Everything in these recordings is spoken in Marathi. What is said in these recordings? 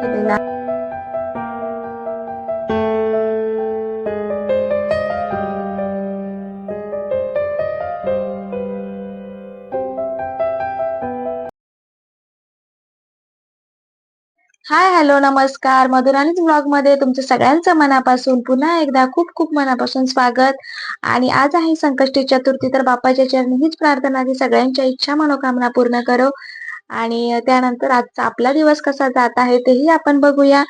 केलेला हाय हॅलो नमस्कार. मधुराणीच ब्लॉगमध्ये तुमचं सगळ्यांचं मनापासून पुन्हा एकदा खूप खूप मनापासून स्वागत. आणि आज आहे संकष्टी चतुर्थी तर बापाच्या चरणी हीच प्रार्थना की सगळ्यांच्या इच्छा मनोकामना पूर्ण करो. आणि त्यानंतर आजचा आपला दिवस कसा जात आहे तेही आपण बघूया.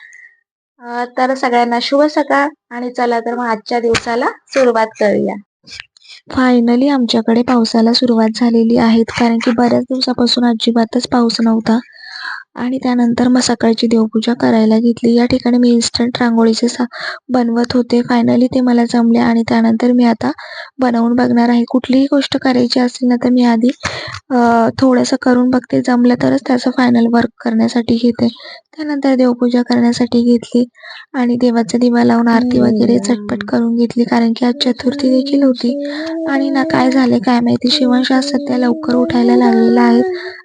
तर सगळ्यांना शुभ सकाळ आणि चला तर मग आजच्या दिवसाला सुरुवात करूया. फायनली आमच्याकडे पावसाला सुरुवात झालेली आहे. कारण की बऱ्याच दिवसापासून अजिबातच पाऊस नव्हता. आणि त्यानंतर मग सकाळची देवपूजा करायला घेतली. या ठिकाणी मी इन्स्टंट रांगोळीचे सा बनवत होते. फायनली ते मला जमले आणि त्यानंतर मी आता बनवून बघणार आहे. कुठलीही गोष्ट करायची असेल ना तर मी आधी थोडंसं करून बघते. जमलं तरच त्याचं फायनल वर्क करण्यासाठी घेते. त्यानंतर देवपूजा करण्यासाठी घेतली आणि देवाचा दिवा लावून आरती वगैरे झटपट करून घेतली. कारण की आज चतुर्थी देखील होती. आणि ना काय झाले काय माहिती शिवंश आज सध्या लवकर उठायला लागलेला आहे.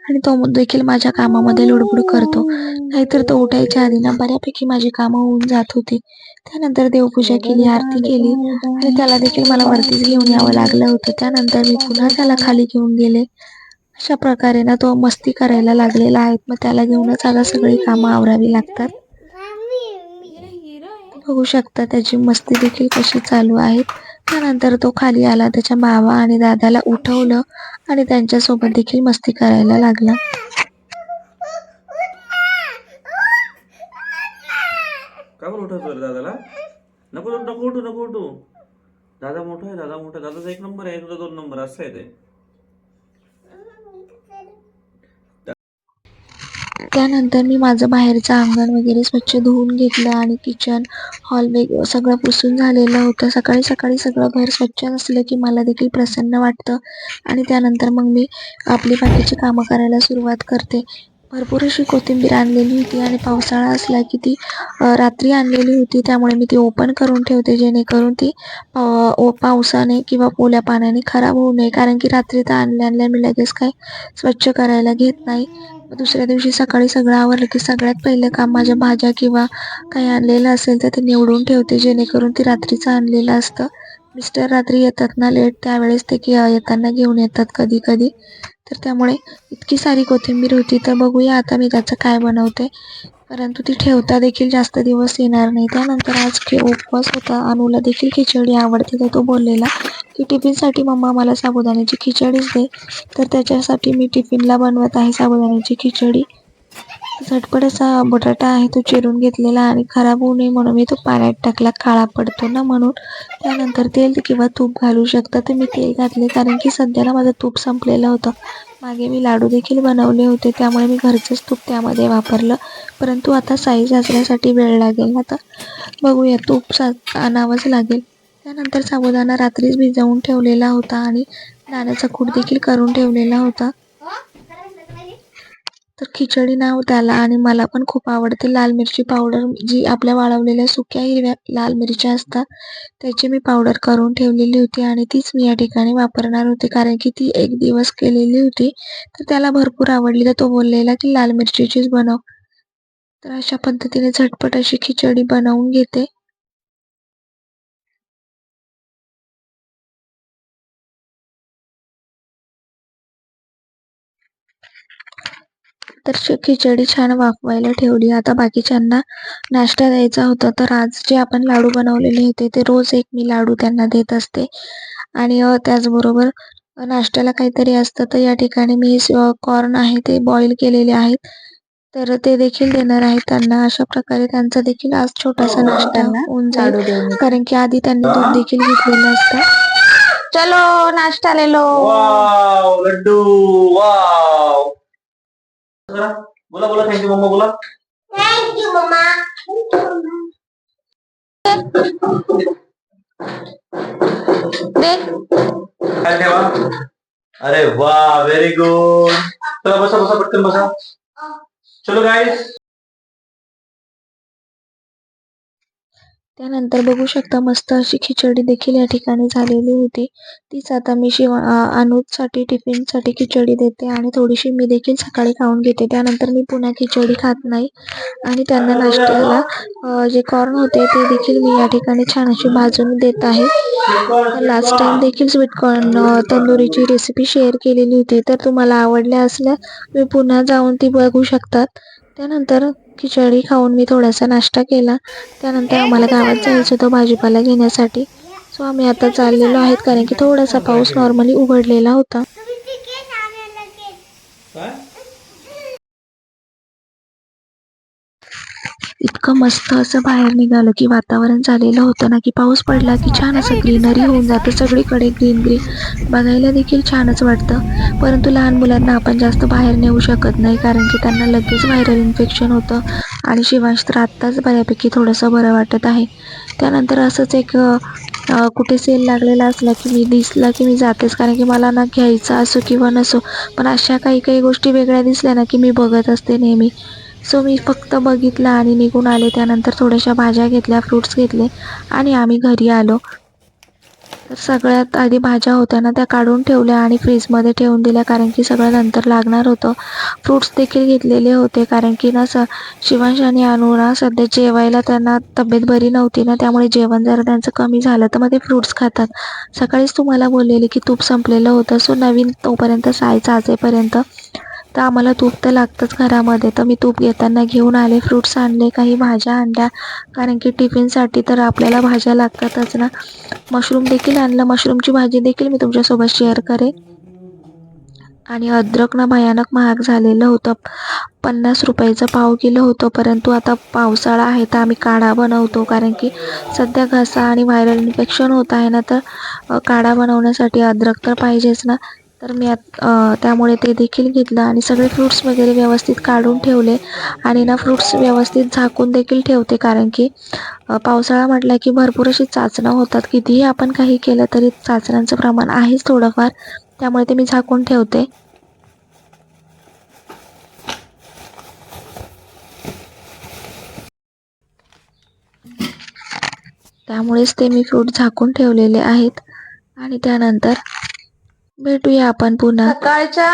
आणि तो देखील माझ्या कामामध्ये लुडबुड करतो. नाहीतर तो उठायच्या आधी ना बऱ्यापैकी माझी कामं होऊन जात होती. त्यानंतर देवपूजा केली आरती केली आणि त्याला देखील मला वरतीच घेऊन यावं लागलं होतं. त्यानंतर मी पुन्हा त्याला खाली घेऊन गेले. अशा प्रकारे ना तो मस्ती करायला लागलेला आहे. मग त्याला घेऊनच आता सगळी कामं आवरावी लागतात. बघू शकता त्याची मस्ती देखील कशी चालू आहे. त्यानंतर तो खाली आला त्याच्या मावा आणि दादाला उठवलं आणि त्यांच्यासोबत देखील मस्ती करायला लागला. का बरं उठवतो रे दादाला? नको नको उठू नको उठू. दादा मोठा आहे दादा मोठा. आहे दादाचा एक नंबर आहे तुझा दोन नंबर असं आहे ते. त्यानंतर मी माझं बाहेरचं अंगण वगैरे स्वच्छ धुवून घेतलं आणि किचन हॉल वेग सगळं पुसून झालेलं होतं. सकाळी सकाळी सगळं घर स्वच्छ असलं की मला देखील प्रसन्न वाटतं. आणि त्यानंतर मग मी आपली बाकीची कामं करायला सुरुवात करते. भरपूर अशी कोथिंबीर आणलेली होती आणि पावसाळा असला की ती रात्री आणलेली होती. त्यामुळे मी ती ओपन करून ठेवते जेणेकरून ती पावसाने किंवा ओल्या पाण्याने खराब होऊ नये. कारण की रात्री तर आणल्या आणल्या मी लगेच काय स्वच्छ करायला घेत नाही. दुसऱ्या दिवशी सकाळी सगळं आवरलं की सगळ्यात पहिलं काम माझ्या भाज्या किंवा काही आणलेलं असेल तर ते निवडून ठेवते जेणेकरून ते रात्रीचं आणलेलं असतं. मिस्टर रात्री येतात ना लेट त्यावेळेस ते की येताना घेऊन येतात कधी कधी तर त्यामुळे इतकी सारी कोथिंबीर होती तर बघूया आता मी त्याचं काय बनवते. परंतु ती ठेवता देखील जास्त दिवस येणार नाही. त्यानंतर आज खि उपवास होता. अनुला देखील खिचडी आवडते तर तो बोललेला की टिफिनसाठी मम्मा मला साबुदाण्याची खिचडीच दे. तर त्याच्यासाठी मी टिफिनला बनवत आहे साबुदाण्याची खिचडी. झटपट असा बटाटा आहे तो चिरून घेतलेला आणि खराब होऊ नये म्हणून मी तो पाण्यात टाकला. काळा पडतो ना म्हणून. त्यानंतर तेल किंवा तूप घालू शकता. तर मी तेल घातले कारण की सध्याला माझं तूप संपलेलं होतं. मागे मी लाडू देखील बनवले होते त्यामुळे मी घरचंच तूप त्यामध्ये वापरलं. परंतु आता साईज असण्यासाठी वेळ लागेल. आता बघूया तूप सा आणावंच लागेल. त्यानंतर साबुदाणा रात्रीच भिजवून ठेवलेला होता आणि दाण्याचा कूट देखील करून ठेवलेला होता. तर खिचडी नाव त्याला आणि मला पण खूप आवडते. लाल मिरची पावडर जी आपल्या वाळवलेल्या सुक्या हिरव्या लाल मिरच्या असतात त्याची मी पावडर करून ठेवलेली होती आणि तीच मी या ठिकाणी वापरणार होते. कारण की ती एक दिवस केलेली होती. तर त्याला भरपूर आवडली. तर तो बोललेला की लाल मिरचीचीच बनव. तर अशा पद्धतीने झटपट अशी खिचडी बनवून घेते. तर खिचडी छान वाफवायला ठेवली. आता बाकीच्यांना नाश्ता द्यायचा होता तर आज जे आपण लाडू बनवलेले होते ते रोज एक मी लाडू त्यांना देत असते. आणि त्याचबरोबर नाश्त्याला काहीतरी असतं तर या ठिकाणी मी कॉर्न आहे ते बॉईल केलेले आहेत. तर ते देखील देणार आहे त्यांना. अशा प्रकारे त्यांचा देखील आज छोटासा नाश्ता होऊन जाईल. कारण की आधी त्यांनी दूध देखील घेतलेलं असतं. चलो नाश्ता ले लो. Wow laddoo wow. करा. बोला बोला थँक्यू मम्मा बोला. दे काय ठेवा? अरे वा व्हेरी गुड चला बसा बसा पटकन बसा. चलो गाईस त्यानंतर बघू शकता मस्त अशी खिचडी देखील या ठिकाणी झालेली होती. तीच आता मी शिवा अनुजसाठी टिफिनसाठी खिचडी देते आणि थोडीशी मी देखील सकाळी खाऊन घेते. त्यानंतर मी पुन्हा खिचडी खात नाही. आणि त्यांना नाश्त्याला जे कॉर्न होते ते देखील मी या ठिकाणी छान अशी भाजून देत आहे. लास्ट टाइम देखील स्वीट कॉर्न तंदुरीची रेसिपी शेअर केलेली होती. तर तुम्हाला आवडल्या असल्या तुम्ही पुन्हा जाऊन ती बघू शकतात. त्यानंतर खिचडी खाऊन मी थोडासा नाश्ता केला. त्यानंतर आम्हाला गावात जायचं होतं भाजीपाला घेण्यासाठी. सो आम्ही आता चाललेलो आहेत कारण की थोडासा पाऊस नॉर्मली उघडलेला होता. इतकं मस्त असं बाहेर निघालं की वातावरण झालेलं होतं ना की पाऊस पडला की छान असं ग्रीनरी होऊन जातं सगळीकडे ग्रीन ग्रीन. बघायला देखील छानच वाटतं. परंतु लहान मुलांना आपण जास्त बाहेर नेऊ शकत नाही कारण की त्यांना लगेच व्हायरल इन्फेक्शन होतं आणि शिवांश तर आत्ताच बऱ्यापैकी थोडंसं बरं वाटत आहे. त्यानंतर असंच एक कुठे सेल लागलेला असला की मी दिसला की मी जातेच कारण की मला ना घ्यायचं असो किंवा नसो पण अशा काही काही गोष्टी वेगळ्या दिसल्या ना की मी बघत असते नेहमी. सो मी फक्त बघितलं आणि निघून आले त्यानंतर थोड्याशा भाज्या घेतल्या फ्रुट्स घेतले आणि आम्ही घरी आलो. तर सगळ्यात आधी भाज्या होत्या ना त्या काढून ठेवल्या आणि फ्रीजमध्ये ठेवून दिल्या कारण की सगळं नंतर लागणार होतं. फ्रुट्स देखील घेतलेले होते कारण की ना स शिवांश आणि अनुना सध्या जेवायला त्यांना तब्येत बरी नव्हती ना त्यामुळे जेवण जरा त्यांचं कमी झालं. तर मग ते फ्रुट्स खातात. सकाळीच तुम्हाला बोललेले की तूप संपलेलं होतं सो नवीन तोपर्यंत सायचं आजेपर्यंत तर आम्हाला तूप तर लागतंच घरामध्ये. तर मी तूप घेताना घेऊन आले फ्रुट्स आणले काही भाज्या आणल्या. कारण की टिफिनसाठी तर आपल्याला भाज्या लागतातच ना. मशरूम देखील आणलं. मशरूमची भाजी देखील मी तुमच्यासोबत शेअर करेन. आणि अद्रक ना भयानक महाग झालेलं होतं. पन्नास रुपयाचं पाव किलो होतं. परंतु आता पावसाळा आहे तर आम्ही काढा बनवतो. कारण की सध्या घसा आणि व्हायरल इन्फेक्शन होत आहे ना तर काढा बनवण्यासाठी अद्रक तर पाहिजेच ना. तर मी आत- त्यामुळे ते देखील घेतलं आणि सगळे फ्रूट्स वगैरे व्यवस्थित काढून ठेवले. आणि ना फ्रूट्स व्यवस्थित झाकून देखील ठेवते कारण की पावसाळा म्हटला की भरपूर अशी चाचणं होतात. कितीही आपण काही केलं तरी चाचण्यांचं प्रमाण आहेच थोडंफार. त्यामुळे ते मी झाकून ठेवते. त्यामुळेच ते मी फ्रूट झाकून ठेवलेले आहेत. आणि त्यानंतर भेटूया आपण पुन्हा. सकाळच्या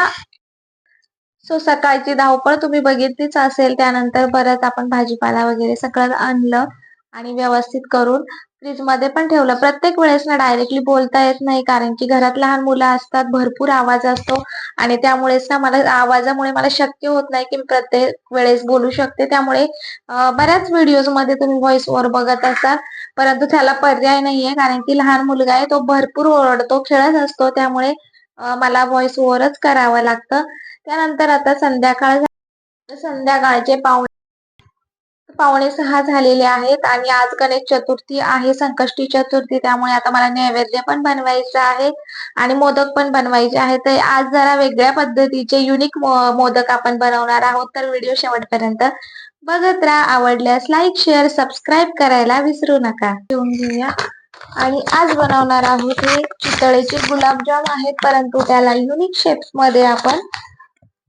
सो सकाळची धावपळ तुम्ही बघितलीच असेल त्यानंतर परत आपण भाजीपाला वगैरे सगळं आणलं आणि व्यवस्थित करून फ्रीजमध्ये पण ठेवलं. प्रत्येक वेळेस ना डायरेक्टली बोलता येत नाही कारण की घरात लहान मुलं असतात भरपूर आवाज असतो आणि त्यामुळेच ना मला आवाजामुळे मला शक्य होत नाही की मी प्रत्येक वेळेस बोलू शकते. त्यामुळे बऱ्याच व्हिडिओजमध्ये तुम्ही व्हॉइस ओव्हर बघत असाल परंतु त्याला पर्याय नाहीये कारण की लहान मुलगा आहे तो भरपूर ओरडतो खेळत असतो त्यामुळे मला व्हॉइस ओव्हरच करावं लागतं. त्यानंतर आता संध्याकाळ संध्याकाळचे पावणे पावणे सहा झालेले आहेत आणि आज गणेश चतुर्थी आहे संकष्टी चतुर्थी त्यामुळे आता मला नैवेद्य पण बनवायचं आहे आणि मोदक पण बनवायचे आहेत. तर आज जरा वेगळ्या पद्धतीचे युनिक मोदक आपण बनवणार आहोत. तर व्हिडिओ शेवटपर्यंत बघत राहा. आवडल्यास लाईक शेअर सबस्क्राईब करायला विसरू नका. घेऊन घेऊया. आणि आज बनवणार आहोत हे चितळेचे गुलाबजाम आहेत परंतु त्याला युनिक शेप्समध्ये आपण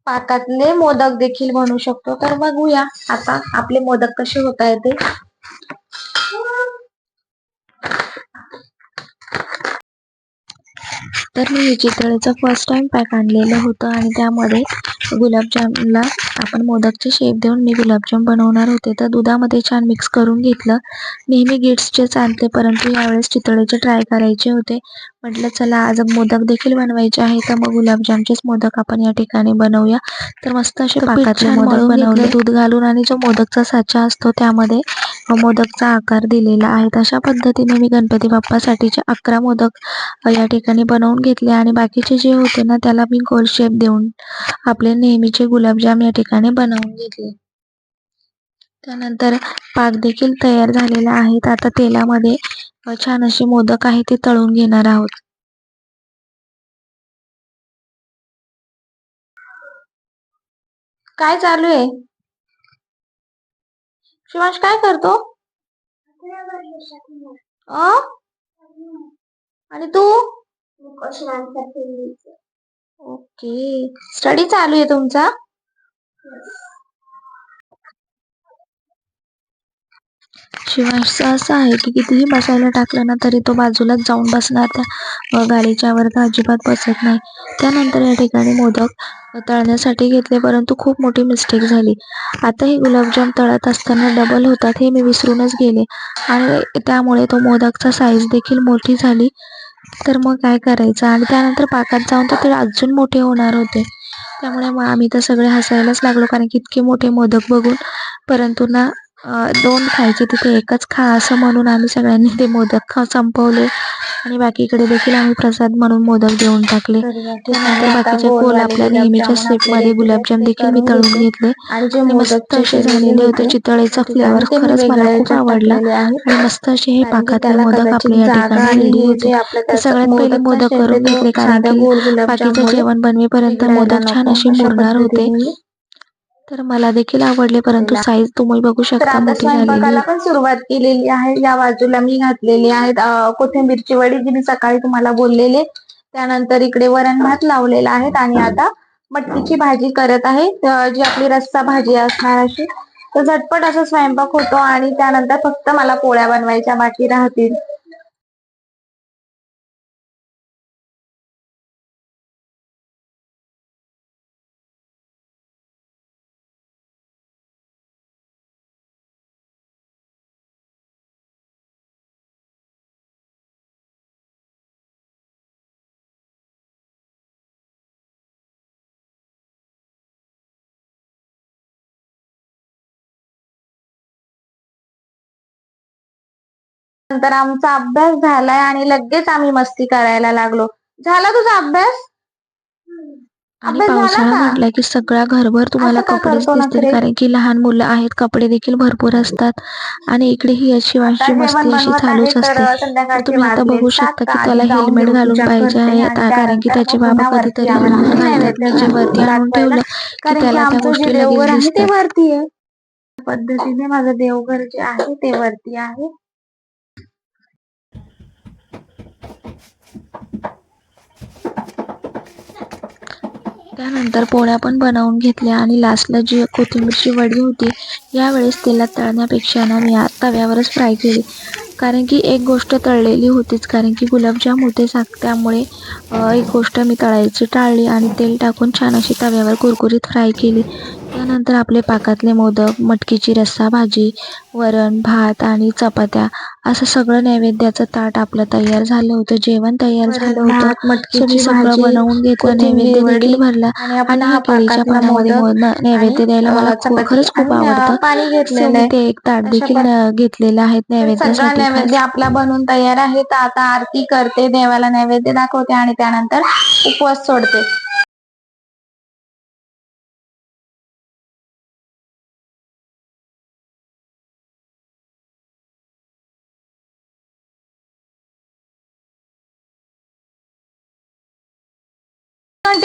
पाकातले मोदक देखील बनवू शकतो. तर बघूया आता आपले मोदक कसे होत आहेत ते. तर मी हे चितळेचं फर्स्ट टाइम पॅक आणलेलं होतं आणि त्यामध्ये गुलाबजामला आपण मोदकचे शेप देऊन मी गुलाबजाम बनवणार होते. तर दुधामध्ये छान मिक्स करून घेतलं. नेहमी गिट्सचेच आणते परंतु यावेळेस चितळेचे ट्राय करायचे होते. म्हटलं चला आज मोदक देखील बनवायचे आहे तर मग गुलाबजामचेच मोदक आपण या ठिकाणी बनवूया. तर मस्त असे पाकातले मोदक बनवले. दूध घालून आणि जो मोदकचा साचा असतो त्यामध्ये मोदकचा आकार दिलेला आहे. अशा पद्धतीने मी गणपती बाप्पासाठीचे अकरा मोदक या ठिकाणी बनवून घेतले आणि बाकीचे जे होते ना त्याला मी गोल शेप देऊन आपले नेहमीचे गुलाबजाम या ठिकाणी बनवून घेतले. त्यानंतर पाक देखील तयार झालेला आहे. आता तेलामध्ये छान असे मोदक आहे ते तळून घेणार आहोत. काय चालू आहे? शिवांश काय करतो? अ? आणि तू? ओके. स्टडी चालू आहे तुमचा? शिवांशचं असं आहे की कितीही बसायला टाकलं ना तरी तो बाजूलाच जाऊन बसणार त्या गाडीच्या गालीच्या वर अजिबात बसत नाही. त्यानंतर या ठिकाणी मोदक तळण्यासाठी घेतले परंतु खूप मोठी मिस्टेक झाली. आता हे गुलाबजाम तळत असताना डबल होतात हे मी विसरूनच गेले. आणि त्यामुळे तो मोदकचा साईज देखील मोठी झाली. तर मग काय करायचं? आणि त्यानंतर पाकात जाऊन तर ते अजून मोठे होणार होते. त्यामुळे मग आम्ही तर सगळे हसायलाच लागलो कारण की इतके मोठे मोदक बघून. परंतु ना दोन खायचे तिथे एकच खा असं म्हणून आम्ही सगळ्यांनी ते मोदक खा संपवले. आणि बाकीकडे देखील आम्ही प्रसाद म्हणून मोदक देऊन टाकले. त्यानंतर बाकीचे गोल आपल्या नेहमीच्या शेपमध्ये गुलाबजाम देखील मी तळून घेतले. आणि मस्त असे झालेले होते चितळेचा फ्लेवर खरंच मला खूप आवडला. आणि मस्त असे हे पाकातले मोदक आपल्या या ठिकाणी रेडी होते. तर सगळ्यात पहिले मोदक करून घेतले कारण की बाकीचं जेवण बनवेपर्यंत मोदक छान असे मुरणार होते. तर मला देखील आवडले परंतु. साईज तुम्ही बघू शकता आता मोठी झालेली. स्वयंपाकाला पण सुरुवात केलेली आहे. या बाजूला मी घातलेली आहेत कोथिंबीरची वडी जी मी सकाळी तुम्हाला बोललेले. त्यानंतर इकडे वरण भात लावलेला आहे आणि आता मटकीची भाजी करत आहे. जी आपली रस्सा भाजी असणार अशी. तर झटपट असा स्वयंपाक होतो आणि त्यानंतर फक्त मला पोळ्या बनवायच्या बाकी राहतील. नंतर आमचा अभ्यास झालाय आणि लगेच आम्ही मस्ती करायला लागलो. झाला तुझा अभ्यास? आणि पावसाळा का? म्हटला की सगळ्या घरभर तुम्हाला कपडेच दिसतील? कारण की लहान मुलं आहेत कपडे देखील भरपूर असतात आणि इकडे ही अशी वांशी मस्ती अशी चालूच असते. तुम्ही आता बघू शकता की त्याला हेल्मेट घालून पाहिजे आहे. कारण की त्याचे बाबा कधीतरी वरती आणून. ठेवलं की त्याला त्या गोष्टी लगेच पद्धतीने माझं देवघर जे आहे ते वरती आहे. त्यानंतर पोळ्या पण बनवून घेतल्या आणि लास्टला जी कोथिंबीरची वडी होती यावेळेस तेलात तळण्यापेक्षा ना मी तव्यावरच फ्राय केली. कारण की एक गोष्ट तळलेली होतीच कारण की गुलाबजाम होते साक त्यामुळे एक गोष्ट मी तळायची टाळली आणि तेल टाकून छान अशी तव्यावर कुरकुरीत फ्राय केली. त्यानंतर आपले पाकातले मोदक मटकीची रस्सा भाजी वरण भात आणि चपात्या असं सगळं नैवेद्याचं ताट आपलं तयार झालं होतं. जेवण तयार झालं होतं. सगळं बनवून घेतलं नैवेद्य देखील भरला. आणि हा पाकातला पानामध्ये नैवेद्य द्यायला मला खरंच खूप आवडतं. ते एक ताट देखील घेतलेलं आहे नैवेद्यासाठी. नैवेद्य खास आपला बनून तयार आहे. तर आता आरती करते देवाला नैवेद्य दाखवते आणि त्यानंतर उपवास सोडते.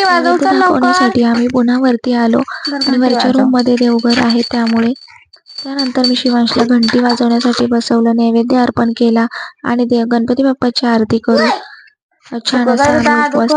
दाखवण्यासाठी आम्ही पुन्हा वरती आलो आणि वरच्या. रूममध्ये देवघर आहे त्यामुळे त्यानंतर मी शिवांशला घंटी वाजवण्यासाठी बसवलं नैवेद्य अर्पण केला आणि देव गणपती बाप्पाची आरती करून छान असा? आम्ही उपवास